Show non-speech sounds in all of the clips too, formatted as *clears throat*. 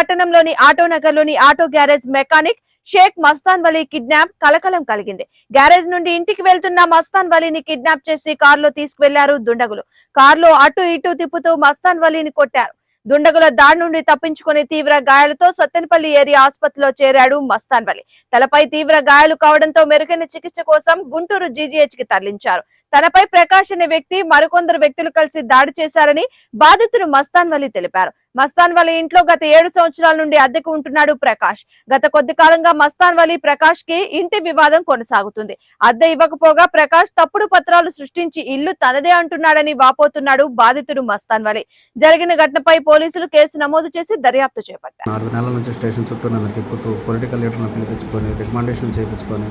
పట్టణంలోని ఆటోనగర్లోని auto garage mechanic Shaik Mastan Vali kidnap కలకలం కలిగింది. గ్యారేజ్ నుండి ఇంటికి వెళ్తున్న మస్తాన్ వలీని కిడ్నాప్ చేసి కారులో తీసుకువెళ్ళారు దుండగులు. కారులో అటు ఇటు తిప్పుతూ మస్తాన్ వలీని కొట్టారు. దుండగుల దాడి నుండి తప్పించుకుని తీవ్ర గాయాలతో సత్తెనపల్లి ఏరియా ఆసుపత్రిలో చేరాడు మస్తాన్ వలి. తలపై తీవ్ర గాయాలు కావడంతో మెరుగైన చికిత్స కోసం గుంటూరు జీజీహెచ్కి తరలించారు. తనపై ప్రకాష్ అనే వ్యక్తి మరికొందరు వ్యక్తులు కలిసి దాడి చేశారని బాధితుడు మస్తాన్ వలి తెలిపారు. మస్తాన్ వలి ఇంట్లో గత ఏడు సంవత్సరాల నుండి అద్దెకు ఉంటున్నాడు ప్రకాష్. గత కొద్ది కాలంగా మస్తాన్ వలి ప్రకాష్కి ఇంటి వివాదం కొనసాగుతుంది. అద్దె ఇవ్వకపోగా ప్రకాష్ తప్పుడు పత్రాలు సృష్టించి ఇల్లు తనదే అంటున్నాడని వాపోతున్నాడు బాధితుడు మస్తాన్ వలి. జరిగిన ఘటనపై పోలీసులు కేసు నమోదు చేసి దర్యాప్తు చేపట్టారు. నాలుగు నెలల నుంచి స్టేషన్ చుట్టూ నన్ను తిప్పుతూ పొలిటికల్ లీడర్లను పిలిపించుకొని రికమెండేషన్ చేయించుకొని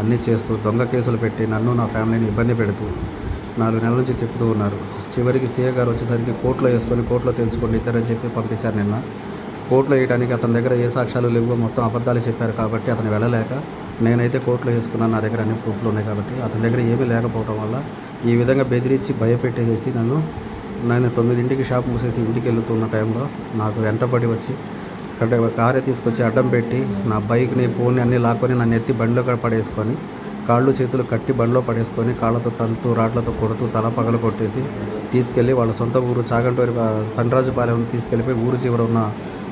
అన్నీ చేస్తూ దొంగ కేసులు పెట్టి నన్ను నా ఫ్యామిలీని ఇబ్బంది పెడుతూ నాలుగు నెలల నుంచి తిప్పుతూ ఉన్నారు. చివరికి సీఏ గారు వచ్చేసరికి కోర్టులో వేసుకొని కోర్టులో తెలుసుకోండి ఇద్దరని చెప్పి పంపించారు నిన్న. కోర్టులో వేయడానికి అతని దగ్గర ఏ సాక్ష్యాలు లేవు మొత్తం అబద్ధాలు చెప్పారు కాబట్టి అతను వెళ్ళలేక నేనైతే కోర్టులో వేసుకున్నాను నా దగ్గర అన్ని ప్రూఫ్లు ఉన్నాయి కాబట్టి అతని దగ్గర ఏమీ లేకపోవడం వల్ల ఈ విధంగా బెదిరించి భయపెట్టేసేసి నన్ను నేను తొమ్మిదింటికి షాప్ మూసేసి ఇంటికి వెళ్తున్న టైంలో నాకు వెంటబడి వచ్చి అంటే కారే తీసుకొచ్చి అడ్డం పెట్టి నా బైక్ని ఫోన్ అన్నీ లాక్కొని నన్ను ఎత్తి బండిలో కూడా పడేసుకొని కాళ్ళు చేతులు కట్టి బండిలో పడేసుకొని కాళ్ళతో తంతు రాడ్లతో కొడుతూ తల పగలు కొట్టేసి తీసుకెళ్ళి వాళ్ళ సొంత ఊరు చాగంటూరి సన్రాజుపాలెం తీసుకెళ్ళిపోయి ఊరు చివర ఉన్న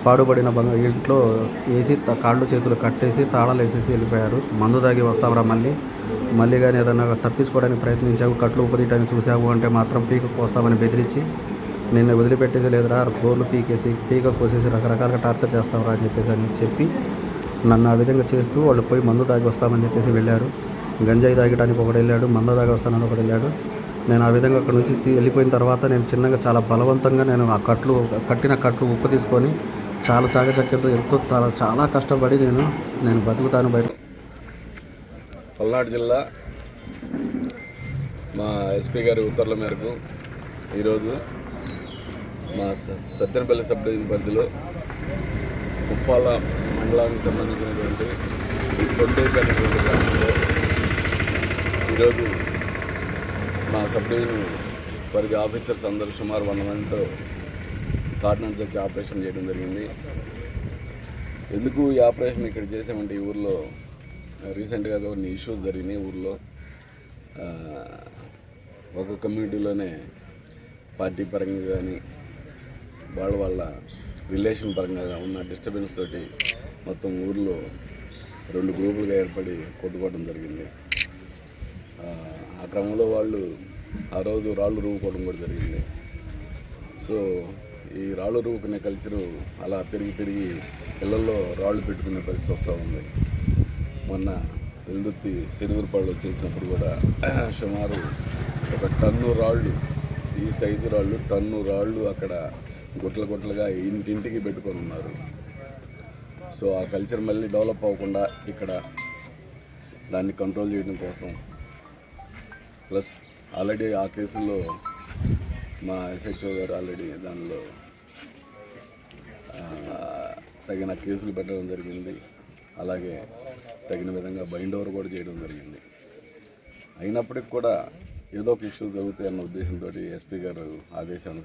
పాడుబడిన బంగ ఇంట్లో వేసి త- కాళ్ళు చేతులు కట్టేసి తాళాలు వేసేసి వెళ్ళిపోయారు. మందు తాగి వస్తావురా మళ్ళీ. మళ్ళీ కానీ ఏదైనా తప్పించుకోవడానికి ప్రయత్నించావు కట్లు ఉపదీయడానికి చూసావు అంటే మాత్రం పీకు కోస్తామని బెదిరించి నిన్ను వదిలిపెట్టేది లేదురా. గోర్లు పీకేసి పీక కోసేసి రకరకాలుగా టార్చర్ చేస్తావురా అని చెప్పేసి అని చెప్పి నన్ను ఆ విధంగా చేస్తూ వాళ్ళు పోయి మందు తాగి వస్తామని చెప్పేసి వెళ్ళారు. గంజాయి తాగడానికి ఒకడు వెళ్ళాడు మందు తాగి వస్తానని ఒకడు వెళ్ళాడు. నేను ఆ విధంగా అక్కడ నుంచి వెళ్ళిపోయిన తర్వాత నేను చిన్నగా చాలా బలవంతంగా నేను ఆ కట్లు కట్టిన కట్లు ఉప్పు తీసుకొని చాలా చాకచక్యంతో ఎంతో చాలా చాలా కష్టపడి నేను నేను బతుకుతాను బయట. పల్నాడు జిల్లా మా ఎస్పీ గారి ఉత్తర్వుల మేరకు ఈరోజు మా సత్యనపల్లి సబ్ డివిజన్ పరిధిలో ఉప్పాల మండలానికి సంబంధించినటువంటి తొండేపల్లి అనేటువంటి గ్రామంలో ఈరోజు మా సబ్ డివిజన్ పరిధి ఆఫీసర్స్ అందరూ సుమారు వంద మందితో కార్డినెన్స్ వచ్చి ఆపరేషన్ చేయడం జరిగింది. ఎందుకు ఈ ఆపరేషన్ ఇక్కడ చేసామంటే ఈ ఊర్లో రీసెంట్గా కొన్ని ఇష్యూస్ జరిగినాయి ఊర్లో. ఒక కమ్యూనిటీలోనే పార్టీ పరంగా కానీ వాళ్ళ వాళ్ళ రిలేషన్ పరంగా ఉన్న డిస్టర్బెన్స్ తోటి మొత్తం ఊర్లో రెండు గ్రూపులుగా ఏర్పడి కొట్టుకోవడం జరిగింది. ఆ, క్రమంలో వాళ్ళు ఆ రోజు రాళ్ళు రూపుకోవడం కూడా జరిగింది. సో ఈ రాళ్ళు రూపుకునే కల్చరు అలా పెరిగి పెరిగి పిల్లల్లో రాళ్ళు పెట్టుకునే పరిస్థితి వస్తూ ఉంది. మొన్న వెల్దుర్తి శనిగురుపాళ్ళు వచ్చేసినప్పుడు కూడా *clears throat* సుమారు ఒక టన్ను రాళ్ళు ఈ సైజు రాళ్ళు టన్ను రాళ్ళు అక్కడ గుట్టలు గుట్టలుగా ఇంటింటికి పెట్టుకొని ఉన్నారు. సో ఆ కల్చర్ మళ్ళీ డెవలప్ అవ్వకుండా ఇక్కడ దాన్ని కంట్రోల్ చేయడం కోసం. ప్లస్ ఆల్రెడీ ఆ కేసుల్లో మా ఎస్హెచ్ఓ గారు ఆల్రెడీ దానిలో తగిన కేసులు పెట్టడం జరిగింది. అలాగే తగిన విధంగా బైండ్ ఓవర్ కూడా చేయడం జరిగింది. అయినప్పటికి కూడా ఏదో ఒక ఇష్యూ జరుగుతాయి అన్న ఉద్దేశంతో ఎస్పీ గారు ఆదేశానుసారం